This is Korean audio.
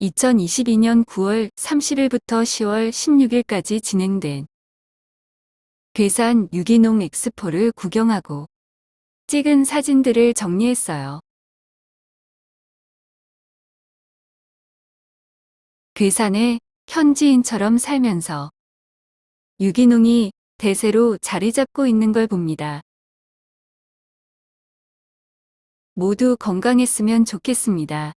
2022년 9월 30일부터 10월 16일까지 진행된 괴산 유기농 엑스포를 구경하고 찍은 사진들을 정리했어요. 괴산에 현지인처럼 살면서 유기농이 대세로 자리 잡고 있는 걸 봅니다. 모두 건강했으면 좋겠습니다.